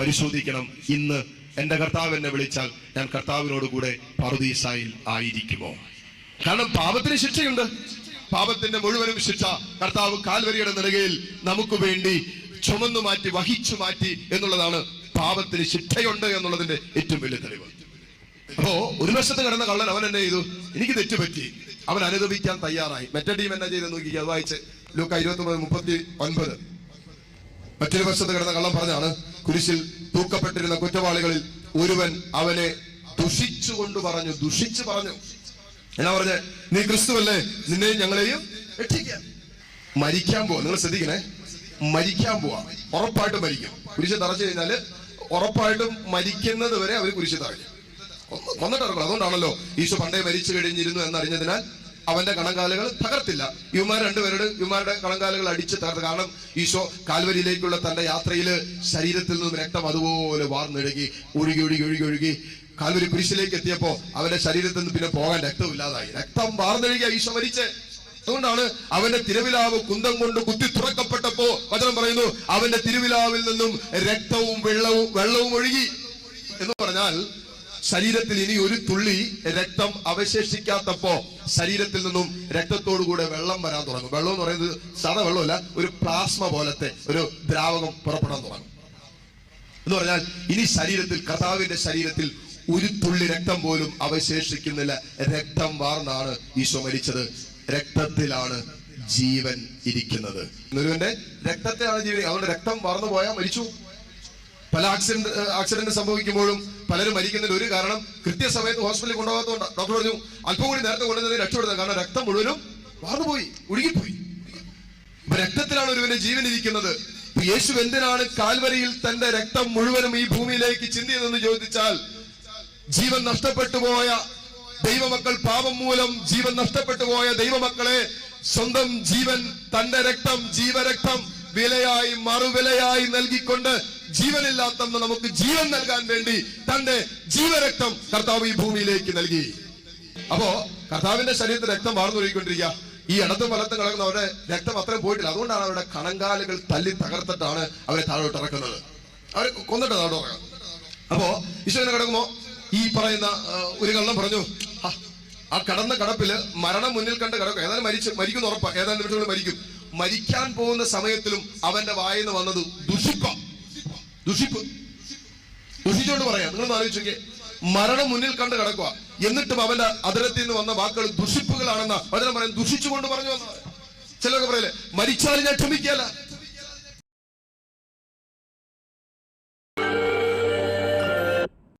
പരിശോധിക്കണം. ഇന്ന് എന്റെ കർത്താവ് എന്നെ വിളിച്ചാൽ ഞാൻ കർത്താവിനോട് കൂടെ പറുദീസായിൽ ആയിരിക്കുമോ? കാരണം പാപത്തിന് ശിക്ഷയുണ്ട്. പാപത്തിന്റെ മുഴുവനും ശിക്ഷ കർത്താവ് കാൽവരിയുടെ നിലകയിൽ നമുക്ക് വേണ്ടി ചുമന്നു മാറ്റി വഹിച്ചു മാറ്റി എന്നുള്ളതാണ് പാപത്തിന് ശിക്ഷയുണ്ട് എന്നുള്ളതിന്റെ ഏറ്റവും വലിയ തെളിവ്. അപ്പോ ഒരു വർഷത്ത് കിടന്ന കള്ളൻ അവൻ എന്നെ ചെയ്തു. എനിക്ക് തെറ്റുപറ്റി. അവൻ അനുദപിക്കാൻ തയ്യാറായി. മറ്റേ ടീം എന്നാ ചെയ്തെന്ന് നോക്കി അത് വായിച്ച് ലൂക്ക ഇരുപത്തി ഒമ്പത് മുപ്പത്തി ഒൻപത്. മറ്റൊരു വശത്ത് കിടന്ന കള്ളം പറഞ്ഞാണ് കുരിശിൽ തൂക്കപ്പെട്ടിരുന്ന കുറ്റവാളികളിൽ ഒരുവൻ അവനെ ദുഷിച്ചുകൊണ്ട് പറഞ്ഞു ദുഷിച്ചു പറഞ്ഞു. എന്നാ പറഞ്ഞ നീ ക്രിസ്തുവല്ലേ നിന്നെയും ഞങ്ങളെയും മരിക്കാൻ പോവാ. നിങ്ങൾ ശ്രദ്ധിക്കണേ മരിക്കാൻ പോവാ. ഉറപ്പായിട്ടും മരിക്കും. കുരിശ് തറച്ചു കഴിഞ്ഞാൽ ഉറപ്പായിട്ടും മരിക്കുന്നത് വരെ അവർ കുരിശ് തറഞ്ഞു വന്നിട്ട് അതുകൊണ്ടാണല്ലോ ഈശോ പണ്ടേ മരിച്ചു കഴിഞ്ഞിരുന്നു എന്നറിഞ്ഞതിനാൽ അവന്റെ കണങ്കാലുകൾ തകർത്തില്ല. യുമാർ രണ്ടുപേരുടെ യുമാരുടെ കണങ്കാലുകൾ അടിച്ച് തകർത്ത്. കാരണം ഈശോ കാൽവരിയിലേക്കുള്ള തന്റെ യാത്രയിൽ ശരീരത്തിൽ നിന്നും രക്തം അതുപോലെ വാർന്നൊഴുകി ഒഴുകി ഒഴുകി ഒഴുകി ഒഴുകി കാൽവരി കുരിശിലേക്ക് എത്തിയപ്പോ അവന്റെ ശരീരത്തിൽ നിന്ന് പിന്നെ പോകാൻ രക്തമില്ലാതായി. രക്തം വാർന്നൊഴുകിയ ഈശോ മരിച്ച്. അതുകൊണ്ടാണ് അവന്റെ തിരുവിലാവ് കുന്തം കൊണ്ട് കുത്തി തുറക്കപ്പെട്ടപ്പോ വചനം പറയുന്നു അവന്റെ തിരുവിലാവിൽ നിന്നും രക്തവും വെള്ളവും വെള്ളവും ഒഴുകി. എന്ന് പറഞ്ഞാൽ ശരീരത്തിൽ ഇനി ഒരു തുള്ളി രക്തം അവശേഷിക്കാത്തപ്പോ ശരീരത്തിൽ നിന്നും രക്തത്തോടു കൂടെ വെള്ളം വരാൻ തുടങ്ങും. വെള്ളം എന്ന് പറയുന്നത് സാധാ വെള്ളമല്ല ഒരു പ്ലാസ്മ പോലത്തെ ഒരു ദ്രാവകം പുറപ്പെടാൻ തുടങ്ങും. എന്ന് പറഞ്ഞാൽ ഇനി ശരീരത്തിൽ കർത്താവിന്റെ ശരീരത്തിൽ ഒരു തുള്ളി രക്തം പോലും അവശേഷിക്കുന്നില്ല. രക്തം വാർന്നാണ് ഈശോ മരിച്ചത്. രക്തത്തിലാണ് ജീവൻ ഇരിക്കുന്നത്. രക്തത്തിലാണ് ജീവൻ. അവരുടെ രക്തം വാർന്നു പോയാൽ മരിച്ചു. പല ആക്സിഡന്റ് ആക്സിഡന്റ് സംഭവിക്കുമ്പോഴും പലരും മരിക്കുന്നതിന് ഒരു കാരണം കൃത്യസമയത്ത് ഹോസ്പിറ്റലിൽ കൊണ്ടുപോകാത്തതുകൊണ്ട് ഡോക്ടർ പറഞ്ഞു അല്പം കൂടി നേരത്തെ കൊണ്ടുവന്നതിന് രക്ഷപ്പെടുന്നത് കാരണം രക്തം മുഴുവനും വാർന്നുപോയി ഒഴുകിപ്പോയി രക്തത്തിലാണ് ഒരുവന്റെ ജീവൻ ഇരിക്കുന്നത്. യേശു എന്തിനാണ് കാൽവരിയിൽ തന്റെ രക്തം മുഴുവനും ഈ ഭൂമിയിലേക്ക് ചിന്തിയതെന്ന് ചോദിച്ചാൽ ജീവൻ നഷ്ടപ്പെട്ടു പോയ ദൈവമക്കൾ പാപം മൂലം ജീവൻ നഷ്ടപ്പെട്ടു പോയ ദൈവമക്കളെ സ്വന്തം ജീവൻ തന്റെ രക്തം ജീവരക്തം വിലയായി മറുവിലയായി നൽകിക്കൊണ്ട് ജീവനില്ലാത്ത നമുക്ക് ജീവൻ നൽകാൻ വേണ്ടി തന്റെ ജീവരക്തം കർത്താവ് ഈ ഭൂമിയിലേക്ക് നൽകി. അപ്പോ കർത്താവിന്റെ ശരീരത്തിൽ രക്തം വാർന്നൊഴുകിക്കൊണ്ടിരിക്കുക. ഈ ഇടത്തും വലത്തും കിടക്കുന്ന അവരുടെ രക്തം അത്രയും പോയിട്ടില്ല. അതുകൊണ്ടാണ് അവരുടെ കണങ്കാലുകൾ തല്ലി തകർത്തിട്ടാണ് അവരെ താഴോട്ട് ഇറക്കുന്നത്. അവരെ കൊന്നിട്ട് താഴോട്ട് ഇറങ്ങും അപ്പോ ഈശോനെ കിടക്കുമ്പോ ഈ പറയുന്ന ഒരു കള്ളം പറഞ്ഞു. "ഹ, ആ കടന്ന കടപ്പിൽ മരണം മുന്നിൽ കണ്ട് കിടക്കും. ഏതായാലും മരിച്ചു മരിക്കുന്ന ഉറപ്പാ. ഏതാനും നിമിഷങ്ങൾ മരിക്കും. മരിക്കാൻ പോകുന്ന സമയത്തിലും അവന്റെ വായിന്ന് വന്നത് ദുഷിപ്പ. ദുഷിപ്പ്. ദുഷിച്ചോണ്ട് പറയാം. നിങ്ങൾ ആലോചിച്ചേ മരണം മുന്നിൽ കണ്ട് കിടക്കുക. എന്നിട്ടും അവന്റെ അതിരത്തിൽ നിന്ന് വന്ന വാക്കുകൾ ദുഷിപ്പുകളാണെന്ന് വചനം പറയാൻ ദുഷിച്ചുകൊണ്ട് പറഞ്ഞു വന്നത്. ചിലരൊക്കെ പറയല്ലേ മരിച്ചാലും ഞാൻ ക്ഷമിക്കല്ല